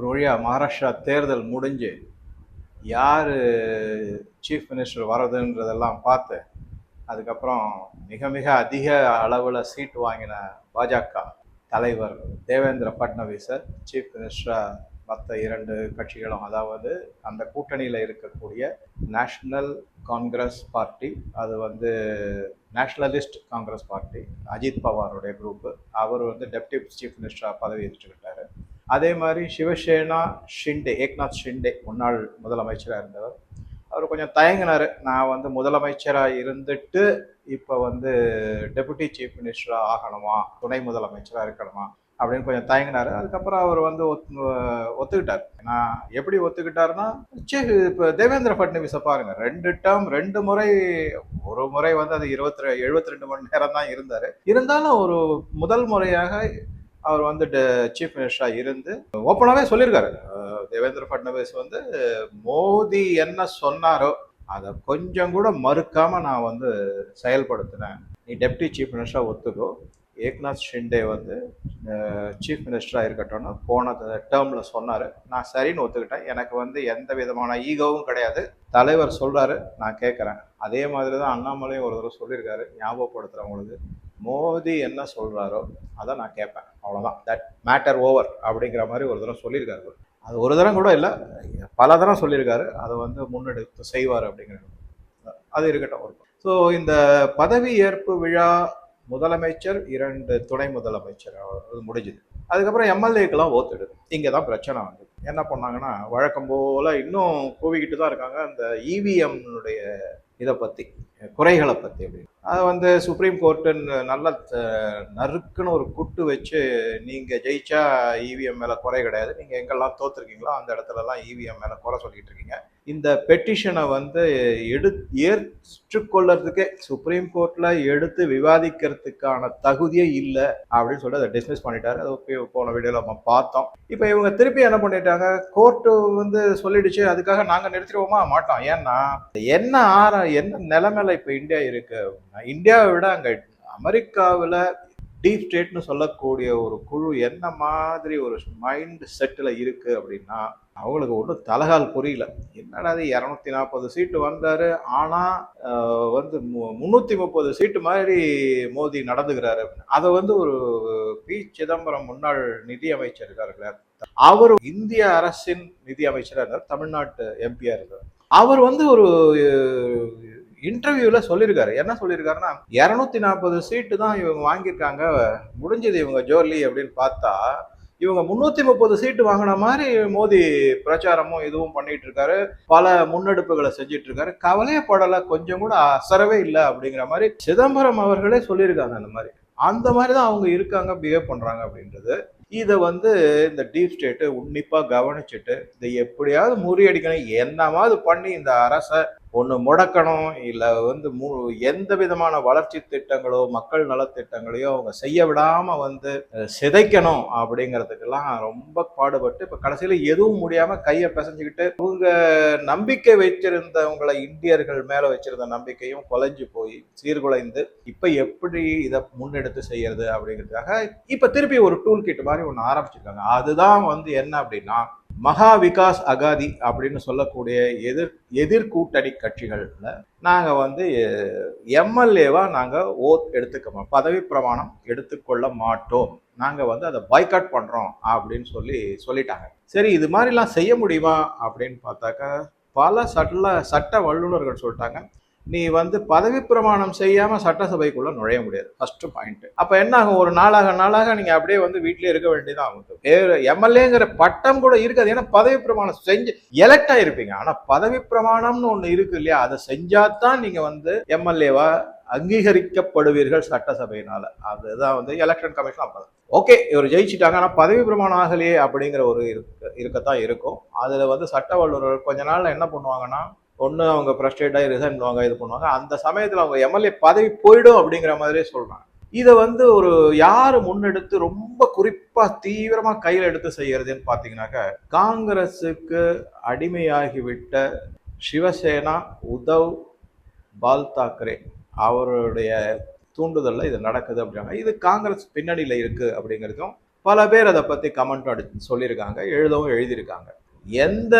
ஒரு வழியாக மகாராஷ்டிரா தேர்தல் முடிஞ்சு யார் சீஃப் மினிஸ்டர் வர்றதுன்றதெல்லாம் பார்த்து அதுக்கப்புறம் மிக மிக அதிக அளவில் சீட் வாங்கின பாஜக தலைவர் தேவேந்திர ஃபட்னவிஸை சீஃப் மினிஸ்டராக மற்ற இரண்டு கட்சிகளும் அதாவது அந்த கூட்டணியில் இருக்கக்கூடிய நேஷ்னல் காங்கிரஸ் பார்ட்டி அது வந்து நேஷ்னலிஸ்ட் காங்கிரஸ் பார்ட்டி அஜித் பவாருடைய குரூப்பு அவர் வந்து டெப்டி சீஃப் மினிஸ்டராக பதவி ஏற்றுக்கிட்டாரு. அதே மாதிரி சிவசேனா ஷிண்டே ஏக்நாத் ஷிண்டே முன்னாள் முதலமைச்சராக இருந்தவர். அவர் கொஞ்சம் தயங்கினார். நான் வந்து முதலமைச்சராக இருந்துட்டு இப்போ வந்து டெபுட்டி சீஃப் மினிஸ்டராக ஆகணுமா? துணை முதலமைச்சராக இருக்கணுமா? அப்படின்னு கொஞ்சம் தயங்கினார். அதுக்கப்புறம் அவர் வந்து ஒத் ஒத்துக்கிட்டார். நான் எப்படி ஒத்துக்கிட்டாருன்னா சரி இப்போ தேவேந்திர ஃபட்னவிஸை பாருங்கள் ரெண்டு டேர்ம் ரெண்டு முறை ஒரு முறை வந்து அது இருபத்தி எழுபத்தி ரெண்டு மணி நேரம் தான் இருந்தார். இருந்தாலும் ஒரு முதல் முறையாக அவர் வந்து சீஃப் மினிஸ்டராக இருந்து ஓப்பனாகவே சொல்லியிருக்காரு. தேவேந்திர ஃபட்னவிஸ் வந்து மோடி என்ன சொன்னாரோ அதை கொஞ்சம் கூட மறுக்காமல் நான் வந்து செயல்படுத்தினேன் நீ டெப்டி சீஃப் மினிஸ்டராக ஒத்துக்கோ. ஏக்நாத் ஷிண்டே வந்து சீஃப் மினிஸ்டராக இருக்கட்டும்னு போன டேர்மில் சொன்னார். நான் சரின்னு ஒத்துக்கிட்டேன். எனக்கு வந்து எந்த விதமான ஈகோவும் கிடையாது. தலைவர் சொல்கிறாரு நான் கேட்குறேன் அதே மாதிரி தான் அண்ணாமலையும் ஒரு தடவை சொல்லியிருக்காரு ஞாபகப்படுத்துகிறவங்களுக்கு மோதி என்ன சொல்கிறாரோ அதை நான் கேட்பேன். அவ்வளோதான் தட் மேட்டர் ஓவர் அப்படிங்கிற மாதிரி ஒரு தடவை சொல்லியிருக்காரு அது ஒரு தரம் கூட இல்லை பல தரம் சொல்லியிருக்காரு. அதை வந்து முன்னெடுத்து செய்வார் அப்படிங்கிறது அது இருக்கட்டும் ஒரு ஸோ இந்த பதவி ஏற்பு விழா முதலமைச்சர் இரண்டு துணை முதலமைச்சர் அது முடிஞ்சுது. அதுக்கப்புறம் எம்எல்ஏக்கெல்லாம் ஓத்துடுது. இங்கே தான் பிரச்சனை வந்து. என்ன பண்ணாங்கன்னா வழக்கம் போல் இன்னும் கூவிக்கிட்டு தான் இருக்காங்க. அந்த இவிஎம்னுடைய இதை பற்றி குறைகளை பற்றி அப்படி. அதை வந்து சுப்ரீம் கோர்ட்டு நல்ல நறுக்குன்னு ஒரு குட்டு வச்சு நீங்கள் ஜெயிச்சா இவிஎம் மேலே குறை கிடையாது. நீங்கள் எங்கெல்லாம் தோத்துருக்கீங்களோ அந்த இடத்துலலாம் இவிஎம் மேலே குறை சொல்லிட்டு இருக்கீங்க. இந்த பெட்டிஷனை வந்து எடு ஏற்றுக்கொள்ளறதுக்கே சுப்ரீம் கோர்ட்டில் எடுத்து விவாதிக்கிறதுக்கான தகுதியே இல்லை அப்படின்னு சொல்லிட்டு அதை டிஸ்மிஸ் பண்ணிட்டாரு. அதை போன வீடியோவில் நம்ம பார்த்தோம். இப்போ இவங்க திருப்பி என்ன பண்ணிட்டாங்க? கோர்ட்டு வந்து சொல்லிடுச்சு. அதுக்காக நாங்கள் நிறுத்திடுவோமா? மாட்டோம். ஏன்னா என்ன ஆற என்ன நிலைமையில இப்போ இந்தியா இருக்கு. இந்தியாவை விட அங்கே அமெரிக்காவில் டீப் ஸ்டேட்னு சொல்லக்கூடிய ஒரு குழு என்ன மாதிரி ஒரு மைண்ட் செட்டில் இருக்கு அப்படின்னா அவங்களுக்கு ஒன்றும் தலகால் புரியல. என்னடா அது இரநூத்தி நாற்பது சீட்டு வந்தாரு. ஆனால் வந்து மு- முந்நூற்றி முப்பது சீட்டு மாதிரி மோடி நடந்துக்கிறாரு. அப்படின்னு. அதை வந்து ஒரு பி. சிதம்பரம் முன்னாள் நிதி அமைச்சர் அவர் இந்திய அரசின் நிதி அமைச்சராக இருந்தார் தமிழ்நாட்டு எம்பியாக இருந்தார். அவர் வந்து ஒரு இன்டர்வியூவில் சொல்லியிருக்காரு. என்ன சொல்லியிருக்காருன்னா இரநூத்தி நாற்பது சீட்டு தான் இவங்க வாங்கியிருக்காங்க. முடிஞ்சது இவங்க ஜோர்லி அப்படின்னு பார்த்தா இவங்க முன்னூத்தி முப்பது சீட்டு வாங்கின மாதிரி மோடி பிரச்சாரமும் இதுவும் பண்ணிட்டு இருக்காரு பல முன்னெடுப்புகளை செஞ்சுட்டு இருக்காரு கவலையப்படலை கொஞ்சம் கூட அசரவே இல்லை அப்படிங்கிற மாதிரி சிதம்பரம் அவர்களே சொல்லியிருக்காங்க அந்த மாதிரி. அந்த மாதிரி தான் அவங்க இருக்காங்க பிஹேவ் பண்ணுறாங்க அப்படின்றது. இதை வந்து இந்த டீப் ஸ்டேட்டு உன்னிப்பாக கவனிச்சுட்டு இதை எப்படியாவது முறியடிக்கணும். என்னமாவது பண்ணி இந்த அரசை ஒன்று முடக்கணும் இல்லை வந்து மு எந்த விதமான வளர்ச்சி திட்டங்களோ மக்கள் நலத்திட்டங்களையோ அவங்க செய்ய விடாமல் வந்து சிதைக்கணும் அப்படிங்கிறதுக்கெல்லாம் ரொம்ப பாடுபட்டு இப்போ கடைசியில் எதுவும் முடியாமல் கையை பிசைஞ்சுக்கிட்டு அவங்க நம்பிக்கை வச்சிருந்தவங்களை இந்தியர்கள் மேலே வச்சிருந்த நம்பிக்கையும் குலைஞ்சு போய் சீர்குலைந்து இப்போ எப்படி இதை முன்னெடுத்து செய்யறது அப்படிங்கிறதுக்காக இப்போ திருப்பி ஒரு டூல் கிட் மாதிரி ஒன்று ஆரம்பிச்சிருக்காங்க. அதுதான் வந்து என்ன அப்படின்னா மகா விகாஸ் அகாதி அப்படின்னு சொல்லக்கூடிய எதிர் எதிர்கூட்டணி கட்சிகளில் நாங்கள் வந்து எம்எல்ஏவாக நாங்கள் ஓத் எடுத்துக்க மாட்டோம் பதவி பிரமாணம் எடுத்துக்கொள்ள மாட்டோம். நாங்கள் வந்து அதை பாய்காட் பண்ணுறோம் அப்படின்னு சொல்லி சொல்லிட்டாங்க. சரி இது மாதிரிலாம் செய்ய முடியுமா அப்படின்னு பார்த்தாக்கா பல சட்ட சட்ட வல்லுநர்கள் சொல்லிட்டாங்க. நீ வந்து பதவி பிரமாணம் செய்யாமல் சட்டசபைக்குள்ளே நுழைய முடியாது. ஃபஸ்ட்டு பாயிண்ட்டு அப்போ என்ன ஆகும் ஒரு நாளாக நாளாக நீங்கள் அப்படியே வந்து வீட்டிலே இருக்க வேண்டியதான் எம்எல்ஏங்கிற பட்டம் கூட இருக்காது. ஏன்னா பதவி பிரமாணம் செஞ்சு எலெக்ட் ஆகிருப்பீங்க ஆனால் பதவி பிரமாணம்னு ஒன்று இருக்கு இல்லையா? அதை செஞ்சாதான் நீங்கள் வந்து எம்எல்ஏவா அங்கீகரிக்கப்படுவீர்கள் சட்டசபையினால். அதுதான் வந்து எலெக்ஷன் கமிஷன் அப்போ ஓகே இவர் ஜெயிச்சிட்டாங்க. ஆனால் பதவி பிரமாணம் ஆகலையே அப்படிங்கிற ஒரு இருக்க இருக்கத்தான் இருக்கும். அதில் வந்து சட்ட வல்லுநர்கள் கொஞ்ச நாள் என்ன பண்ணுவாங்கன்னா ஒன்று அவங்க ஃப்ரஸ்ட்ரேட்டாக ரிசைன் பண்ணுவாங்க இது பண்ணுவாங்க. அந்த சமயத்தில் அவங்க எம்எல்ஏ பதவி போயிடும் அப்படிங்கிற மாதிரியே சொல்கிறாங்க இதை வந்து ஒரு யார் முன்னெடுத்து ரொம்ப குறிப்பாக தீவிரமாக கையில் எடுத்து செய்கிறதுன்னு பார்த்தீங்கன்னாக்கா காங்கிரஸுக்கு அடிமையாகிவிட்ட சிவசேனா உத்தவ் பால் தாக்கரே அவருடைய தூண்டுதலில் இது நடக்குது அப்படின்னா இது காங்கிரஸ் பின்னணியில் இருக்குது அப்படிங்கிறதும் பல பேர் அதை பற்றி கமெண்ட் அடி சொல்லியிருக்காங்க எழுதவும் எழுதியிருக்காங்க. எந்த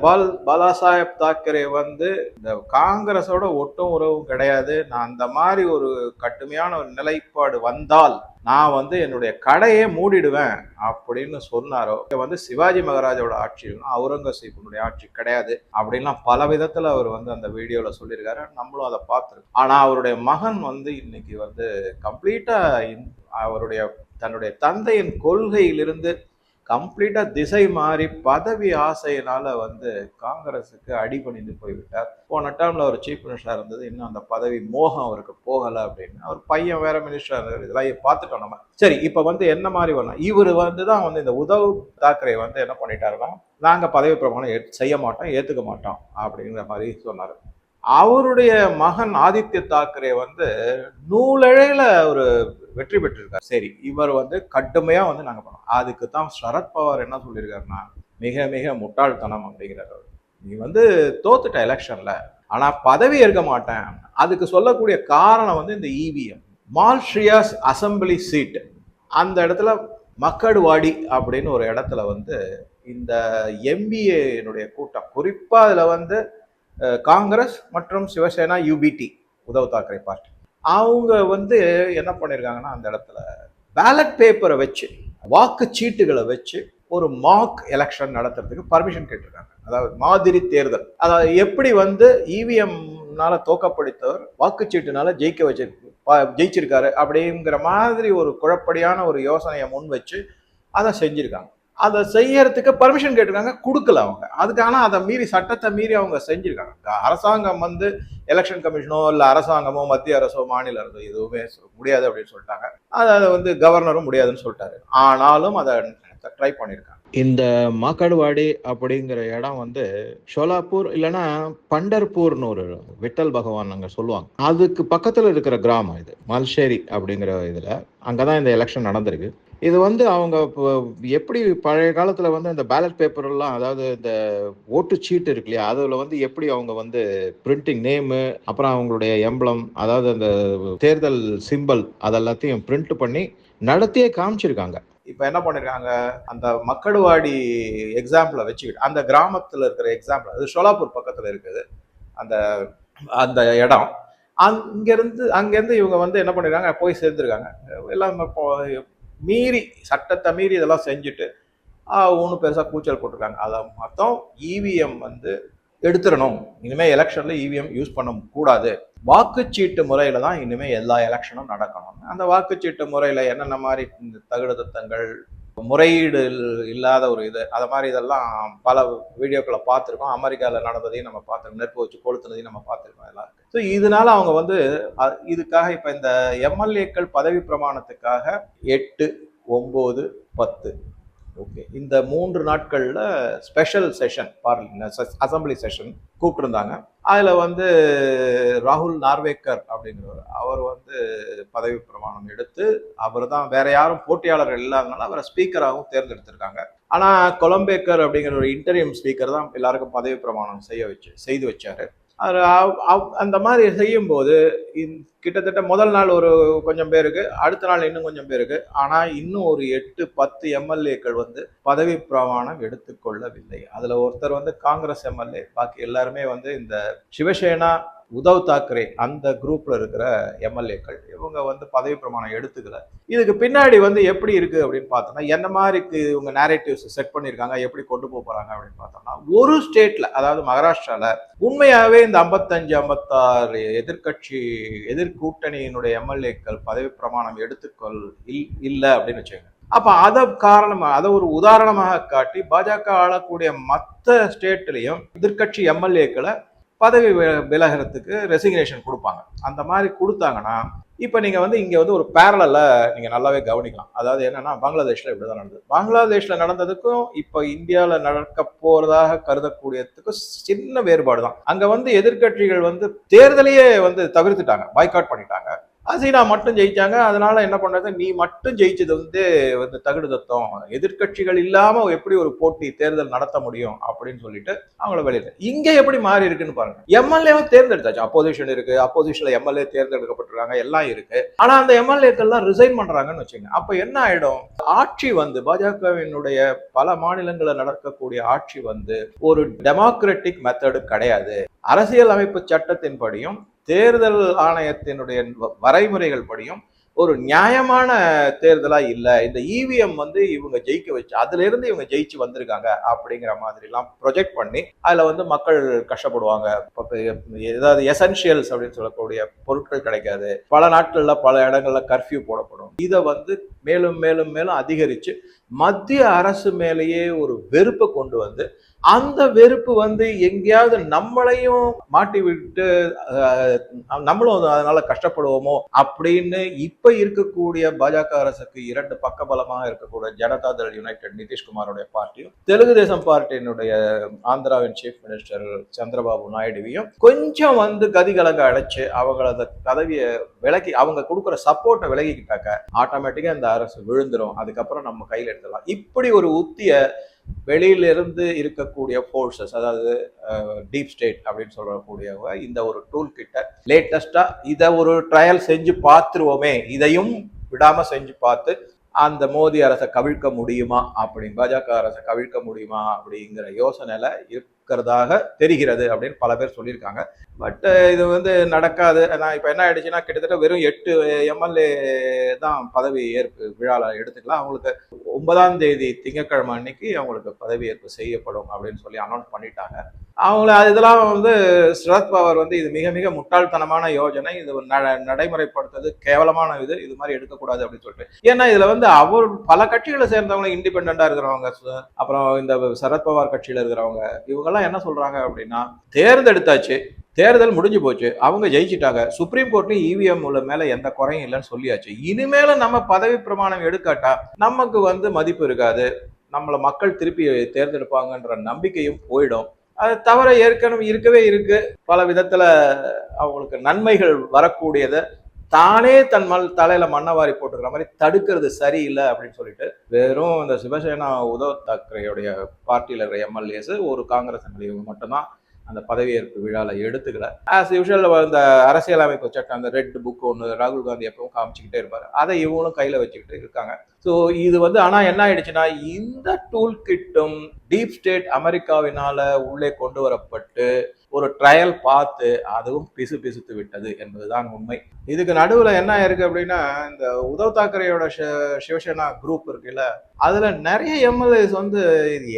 பால் பாலாசாஹேப் தாக்கரே வந்து இந்த காங்கிரஸோட ஒட்டும் உறவும் கிடையாது. நான் அந்த மாதிரி ஒரு கடுமையான ஒரு நிலைப்பாடு வந்தால் நான் வந்து என்னுடைய கடையே மூடிடுவேன் அப்படின்னு சொன்னாரோ இங்க வந்து சிவாஜி மகாராஜோட ஆட்சி அவுரங்கசீப்பினுடைய ஆட்சி கிடையாது அப்படின்லாம் பல விதத்தில் அவர் வந்து அந்த வீடியோவில் சொல்லியிருக்காரு. நம்மளும் அதை பார்த்துருக்கோம். ஆனால் அவருடைய மகன் வந்து இன்னைக்கு வந்து கம்ப்ளீட்டாக அவருடைய தன்னுடைய தந்தையின் கொள்கையிலிருந்து கம்ப்ளீட்டா திசை மாறி பதவி ஆசையினால வந்து காங்கிரஸுக்கு அடிபணிந்து போய்விட்டார். போன டேர்ம்ல அவர் சீஃப் மினிஸ்டராக இருந்தது. இன்னும் அந்த பதவி மோகம் அவருக்கு போகல அப்படின்னு. அவர் பையன் வேற மினிஸ்டர் இருந்தார். இதெல்லாம் பார்த்துட்டோம் நம்ம. சரி இப்ப வந்து என்ன மாதிரி வரணும்? இவர் வந்து தான் வந்து இந்த உதவு தாக்கரே வந்து என்ன பண்ணிட்டாருன்னா நாங்க பதவி பிரமாணம் செய்ய மாட்டோம் ஏத்துக்க மாட்டோம் அப்படிங்கிற மாதிரி சொன்னாரு. அவருடைய மகன் ஆதித்ய தாக்கரே வந்து நூலழையில ஒரு வெற்றி பெற்றிருக்கார். சரி இவர் வந்து கடுமையாக வந்து நாங்கள் பண்ணோம். அதுக்கு தான் சரத்பவார் என்ன சொல்லியிருக்காருன்னா மிக மிக முட்டாள்தனம் அப்படிங்கிறார் அவர். நீ வந்து தோத்துட்ட எலெக்ஷனில் ஆனால் பதவி ஏற்க மாட்டேன். அதுக்கு சொல்லக்கூடிய காரணம் வந்து இந்த இவிஎம் மால்ஷியாஸ் அசம்பிளி சீட் அந்த இடத்துல மக்கடுவாடி அப்படின்னு ஒரு இடத்துல வந்து இந்த எம்பிஏனுடைய கூட்டம். குறிப்பாக அதில் வந்து காங்கிரஸ் மற்றும் சிவசேனா யூபிடி உத்தவ் தாக்கரே பார்ட்டி. அவங்க வந்து என்ன பண்ணியிருக்காங்கன்னா அந்த இடத்துல பேலட் பேப்பரை வச்சு வாக்கு சீட்டுகளை வச்சு ஒரு மாக் எலெக்ஷன் நடத்துறதுக்கு பர்மிஷன் கேட்டிருக்காங்க. அதாவது மாதிரி தேர்தல். அதாவது எப்படி வந்து இவிஎம்னால தோக்கப்படுத்தவர் வாக்குச்சீட்டுனால ஜெயிக்க வச்சு ஜெயிச்சிருக்காரு அப்படிங்கிற மாதிரி ஒரு குழப்படியான ஒரு யோசனையை முன் வச்சு அதை செஞ்சிருக்காங்க. அதை செய்யறதுக்கு பர்மிஷன் கேட்டிருக்காங்க கொடுக்கல அவங்க. அதுக்கான அதை மீறி சட்டத்தை மீறி அவங்க செஞ்சிருக்காங்க. அரசாங்கம் வந்து எலெக்ஷன் கமிஷனோ இல்லை அரசாங்கமோ மத்திய அரசோ மாநில அரசோ எதுவுமே முடியாது அப்படின்னு சொல்லிட்டாங்க. அதை அதை வந்து கவர்னரும் முடியாதுன்னு சொல்லிட்டாரு. ஆனாலும் அதை ட்ரை பண்ணியிருக்காங்க இந்த மாக்காடுவாடி அப்படிங்கிற இடம் வந்து ஷோலாப்பூர் இல்லைன்னா பண்டர்பூர்னு ஒரு விட்டல் பகவான் அங்கே சொல்லுவாங்க. அதுக்கு பக்கத்தில் இருக்கிற கிராமம் இது மல்ஷேரி அப்படிங்கிற இதில். அங்கே தான் இந்த எலெக்ஷன் நடந்திருக்கு. இது வந்து அவங்க இப்போ எப்படி பழைய காலத்தில் வந்து அந்த பேலட் பேப்பர் எல்லாம் அதாவது இந்த ஓட்டு சீட்டு இருக்கு இல்லையா அதில் வந்து எப்படி அவங்க வந்து பிரிண்டிங் நேமு அப்புறம் அவங்களுடைய எம்பளம் அதாவது அந்த தேர்தல் சிம்பல் அதெல்லாத்தையும் பிரிண்ட் பண்ணி நடத்தியே காமிச்சிருக்காங்க. இப்போ என்ன பண்ணிருக்காங்க அந்த மக்கடுவாடி எக்ஸாம்பிளை வச்சுக்கிட்டு அந்த கிராமத்தில் இருக்கிற எக்ஸாம்பிள் அது ஷோலாப்பூர் பக்கத்தில் இருக்குது அந்த அந்த இடம். அங்கேருந்து அங்கேருந்து இவங்க வந்து என்ன பண்ணிருக்காங்க போய் சேர்ந்துருக்காங்க. எல்லாம் இப்போ மீறி சட்டத்தை மீறி இதெல்லாம் செஞ்சுட்டு ஒன்றும் பெருசாக கூச்சல் போட்டிருக்காங்க. அதை மொத்தம் இவிஎம் வந்து எடுத்துடணும். இனிமேல் எலெக்ஷனில் இவிஎம் யூஸ் பண்ண கூடாது. வாக்குச்சீட்டு முறையில் தான் இனிமேல் எல்லா எலெக்ஷனும் நடக்கணும் அந்த வாக்குச்சீட்டு முறையில் என்னென்ன மாதிரி இந்த தகுடு தத்தங்கள் முறையீடு இல்லாத ஒரு இது அதை மாதிரி இதெல்லாம் பல வீடியோக்களை பார்த்துருக்கோம். அமெரிக்காவில் நடந்ததையும் நம்ம பார்த்துருக்கோம். நெருப்பு வச்சு கொளுத்துனதையும் நம்ம பார்த்துருக்கோம் எல்லாம் ஸோ இதனால அவங்க வந்து இதுக்காக இப்போ இந்த எம்எல்ஏக்கள் பதவி பிரமாணத்துக்காக எட்டு ஒம்பது பத்து. ஓகே இந்த மூன்று நாட்களில் ஸ்பெஷல் செஷன் பார்லி அசம்பிளி செஷன் கூப்பிட்டுருந்தாங்க. அதில் வந்து ராகுல் நார்வேக்கர் அப்படிங்கிறவர் அவர் வந்து பதவி பிரமாணம் எடுத்து அவர் தான் வேற யாரும் போட்டியாளர்கள் இல்லாதனால அவரை ஸ்பீக்கராகவும் தேர்ந்தெடுத்திருக்காங்க. ஆனால் கொலம்பேக்கர் அப்படிங்கிற ஒரு இன்டரியம் ஸ்பீக்கர் தான் எல்லாருக்கும் பதவி பிரமாணம் செய்ய வச்சு செய்து வச்சாரு. அந்த மாதிரி செய்யும்போது கிட்டத்தட்ட முதல் நாள் ஒரு கொஞ்சம் பேருக்கு அடுத்த நாள் இன்னும் கொஞ்சம் பேருக்கு. ஆனால் இன்னும் ஒரு எட்டு பத்து எம்எல்ஏக்கள் வந்து பதவி பிரமாணம் எடுத்துக்கொள்ளவில்லை. அதில் ஒருத்தர் வந்து காங்கிரஸ் எம்எல்ஏ பாக்கி எல்லாருமே வந்து இந்த சிவசேனா உத்தவ் தாக்கரே அந்த குரூப்பில் இருக்கிற எம்எல்ஏக்கள் இவங்க வந்து பதவி பிரமாணம் எடுத்துக்கல. இதுக்கு பின்னாடி வந்து எப்படி இருக்கு அப்படின்னு பார்த்தோம்னா என்ன மாதிரிக்கு இவங்க நேரேட்டிவ்ஸ் செட் பண்ணியிருக்காங்க எப்படி கொண்டு போக போறாங்க அப்படின்னு பார்த்தோம்னா ஒரு ஸ்டேட்ல அதாவது மகாராஷ்டிராவில் உண்மையாகவே இந்த ஐம்பத்தஞ்சு ஐம்பத்தாறு எதிர்க்கட்சி எதிர்கூட்டணியினுடைய எம்எல்ஏக்கள் பதவி பிரமாணம் எடுத்துக்கொள் இல் இல்லை அப்படின்னு வச்சுக்கோங்க. அப்போ அதை காரணமாக அதை ஒரு உதாரணமாக காட்டி பாஜக ஆளக்கூடிய மற்ற ஸ்டேட்லேயும் எதிர்க்கட்சி எம்எல்ஏக்களை பதவி விலகிறதுக்கு ரெசிக்னேஷன் கொடுப்பாங்க. அந்த மாதிரி கொடுத்தாங்கன்னா இப்போ நீங்கள் வந்து இங்கே வந்து ஒரு பேரலில் நீங்கள் நல்லாவே கவனிக்கலாம். அதாவது என்னன்னா பங்களாதேஷ்ல இப்படிதான் நடந்தது. பங்களாதேஷில் நடந்ததுக்கும் இப்போ இந்தியாவில் நடக்க போகிறதாக கருதக்கூடியதுக்கும் சின்ன வேறுபாடு தான் அங்கே வந்து எதிர்க்கட்சிகள் வந்து தேர்தலையே வந்து தவிர்த்துட்டாங்க பாய்காட் பண்ணிட்டாங்க. அசீனா மட்டும் ஜெயிச்சாங்க. அதனால என்ன பண்ணது நீ மட்டும் ஜெயிச்சது வந்து வந்து தகுடு தத்தம் எதிர்க்கட்சிகள் இல்லாம எப்படி ஒரு போட்டி தேர்தல் நடத்த முடியும் அப்படின்னு சொல்லிட்டு அவங்கள வெளியில. இங்க எப்படி மாறி இருக்குன்னு பாருங்க. எம்எல்ஏவும் தேர்ந்தெடுத்தாச்சு. அப்போசிஷன் இருக்கு. அப்போசிஷன்ல எம்எல்ஏ தேர்ந்தெடுக்கப்பட்டிருக்காங்க. எல்லாம் இருக்கு. ஆனா அந்த எம்எல்ஏக்கள்லாம் ரிசைன் பண்றாங்கன்னு வச்சுங்க அப்ப என்ன ஆயிடும்? ஆட்சி வந்து பாஜகவினுடைய பல மாநிலங்களில் நடக்கக்கூடிய ஆட்சி வந்து ஒரு டெமோக்ராட்டிக் மெத்தடு கிடையாது. அரசியல் அமைப்பு சட்டத்தின்படியும் தேர்தல் ஆணையத்தினுடைய வரைமுறைகள் படியும் ஒரு நியாயமான தேர்தலாக இல்லை. இந்த இவிஎம் வந்து இவங்க ஜெயிக்க வச்சு அதுலேருந்து இவங்க ஜெயிச்சு வந்திருக்காங்க அப்படிங்கிற மாதிரிலாம் ப்ரொஜெக்ட் பண்ணி அதில் வந்து மக்கள் கஷ்டப்படுவாங்க. ஏதாவது எசென்ஷியல்ஸ் அப்படின்னு சொல்லக்கூடிய பொருட்கள் கிடைக்காது. பல நாட்களில் பல இடங்களில் கர்ஃபியூ போடப்படும். இதை வந்து மேலும் மேலும் மேலும் அதிகரித்து மத்திய அரசு மேலேயே ஒரு வெறுப்பை கொண்டு வந்து அந்த வெறுப்பு வந்து எங்கேயாவது நம்மளையும் மாட்டி விட்டு நம்மளும் அதனால கஷ்டப்படுவோமோ அப்படின்னு இப்ப இருக்கக்கூடிய பாஜக அரசுக்கு இரண்டு பக்கபலமாக இருக்கக்கூடிய ஜனதா தள் யுனைடெட் நிதிஷ்குமாரோடைய பார்ட்டியும் தெலுங்கு தேசம் பார்ட்டியினுடைய ஆந்திராவின் சீஃப் மினிஸ்டர் சந்திரபாபு நாயுடுவையும் கொஞ்சம் வந்து கதிகலங்க அடைச்சு அவங்கள கதவியை விலக்கி அவங்க கொடுக்குற சப்போர்ட்டை விலகிக்கிட்டாக்க ஆட்டோமேட்டிக்கா இந்த அரசு விழுந்துரும். அதுக்கப்புறம் நம்ம கையில் இதெல்லாம் இப்படி ஒரு உத்திய வெளியிலிருந்து இருக்கக்கூடிய ஃபோர்ஸஸ் அதாவது டீப் ஸ்டேட் அப்படின்னு சொல்லக்கூடியவங்க இந்த ஒரு டூல் கிட்ட லேட்டஸ்டா இதை ஒரு ட்ரையல் செஞ்சு பார்த்துருவோமே இதையும் விடாம செஞ்சு பார்த்து அந்த மோடி அரசை கவிழ்க்க முடியுமா அப்படி பாஜக அரசை கவிழ்க்க முடியுமா அப்படிங்கிற யோசனையில இருக்கிறதாக தெரிகிறது அப்படின்னு பல பேர் சொல்லியிருக்காங்க. பட் இது வந்து நடக்காது. நான் இப்போ என்ன ஆயிடுச்சுன்னா கிட்டத்தட்ட வெறும் எட்டு எம்எல்ஏ தான் பதவி ஏற்பு விழாவில் எடுத்துக்கலாம். அவங்களுக்கு ஒன்பதாம் தேதி திங்கட்கிழமை அன்னைக்கு அவங்களுக்கு பதவி ஏற்பு செய்யப்படும் அப்படின்னு சொல்லி அனௌன்ஸ் பண்ணிட்டாங்க. அவங்கள இதெல்லாம் வந்து சரத்பவர் வந்து இது மிக மிக முட்டாள்தனமான யோஜனை. இது நடைமுறைப்படுத்துறது கேவலமான இது. இது மாதிரி எடுக்கக்கூடாது அப்படின்னு சொல்லிட்டு. ஏன்னா இதுல வந்து அவர் பல கட்சிகளை சேர்ந்தவங்க இண்டிபெண்டா இருக்கிறவங்க அப்புறம் இந்த சரத்பவார் கட்சியில இருக்கிறவங்க இவங்க இவங்கெல்லாம் என்ன சொல்றாங்க அப்படின்னா தேர்ந்தெடுத்தாச்சு தேர்தல் முடிஞ்சு போச்சு அவங்க ஜெயிச்சிட்டாங்க. சுப்ரீம் கோர்ட்லயும் இவிஎம் உள்ள மேல எந்த குறையும் இல்லைன்னு சொல்லியாச்சு. இனிமேல நம்ம பதவி பிரமாணம் எடுக்காட்டா நமக்கு வந்து மதிப்பு இருக்காது. நம்மளை மக்கள் திருப்பி தேர்ந்தெடுப்பாங்கன்ற நம்பிக்கையும் போயிடும். அது தவிர ஏற்கனவே இருக்கவே இருக்கு. பல விதத்துல அவங்களுக்கு நன்மைகள் வரக்கூடியதை தானே தன் மல் தலையில மண்ணவாரி போட்டுக்கிற மாதிரி தடுக்கிறது சரியில்லை அப்படின்னு சொல்லிட்டு வெறும் இந்த சிவசேனா உத்தவ் தாக்கரேயுடைய பார்ட்டியில் இருக்கிற எம்எல்ஏஸ் ஒரு காங்கிரஸ் எம்எல்ஏ மட்டும்தான் அந்த பதவியேற்பு விழாவில் எடுத்துக்கல. ஆஸ் யூஷுவல் இந்த அரசியலமைப்பு சட்டம் அந்த ரெட் புக் ஒன்று ராகுல் காந்தி எப்பவும் காமிச்சிக்கிட்டே இருப்பார். அதை இவங்களும் கையில் வச்சுக்கிட்டு இருக்காங்க. ஸோ இது வந்து ஆனால் என்ன ஆயிடுச்சுன்னா இந்த டூல் கிட்டும் டீப் ஸ்டேட் அமெரிக்காவினால உள்ளே கொண்டு வரப்பட்டு ஒரு ட்ரையல் பார்த்து அதுவும் பிசு பிசுத்து விட்டது என்பதுதான் உண்மை. இதுக்கு நடுவில் என்ன இருக்கு அப்படின்னா இந்த உத்தவ் தாக்கரேயோட சிவசேனா குரூப் இருக்குல்ல அதுல நிறைய எம்எல்ஏஸ் வந்து இது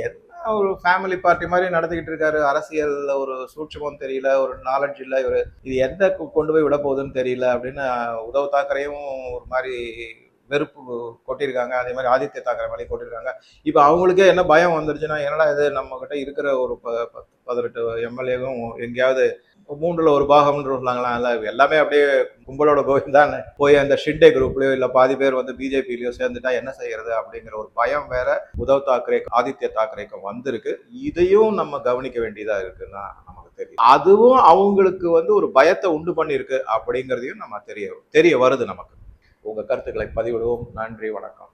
ஒரு ஃபேமிலி பார்ட்டி மாதிரி நடத்திக்கிட்டு இருக்காரு? அரசியல் ஒரு சூட்சமும் தெரியல ஒரு நாலெட்ஜ் இல்லை இவர் இது எந்த கொண்டு போய் விட போகுதுன்னு தெரியல அப்படின்னு உதவ் தாக்கரையும் ஒரு மாதிரி வெறுப்பு கொட்டியிருக்காங்க. அதே மாதிரி ஆதித்ய தாக்கரை மேலே கொட்டியிருக்காங்க. இப்போ அவங்களுக்கே என்ன பயம் வந்துருச்சுன்னா என்னடா இது நம்ம கிட்ட இருக்கிற ஒரு பதினெட்டு எம்எல்ஏவும் எங்கேயாவது மூன்றுல ஒரு பாகம்னு சொல்லாங்களா? இல்லை எல்லாமே அப்படியே கும்பலோட கோவிந்தான் போய் அந்த ஷிண்டே குரூப்லயோ இல்லை பாதி பேர் வந்து பிஜேபிலயோ சேர்ந்துட்டா என்ன செய்யறது அப்படிங்கிற ஒரு பயம் வேற உத்தவ் தாக்கரே ஆதித்ய தாக்கரேக்கு வந்திருக்கு. இதையும் நம்ம கவனிக்க வேண்டியதா இருக்குன்னா நமக்கு தெரியும். அதுவும் அவங்களுக்கு வந்து ஒரு பயத்தை உண்டு பண்ணியிருக்கு அப்படிங்கிறதையும் நம்ம தெரிய தெரிய வருது நமக்கு. உங்க கருத்துக்களை பதிவிடுவோம். நன்றி வணக்கம்.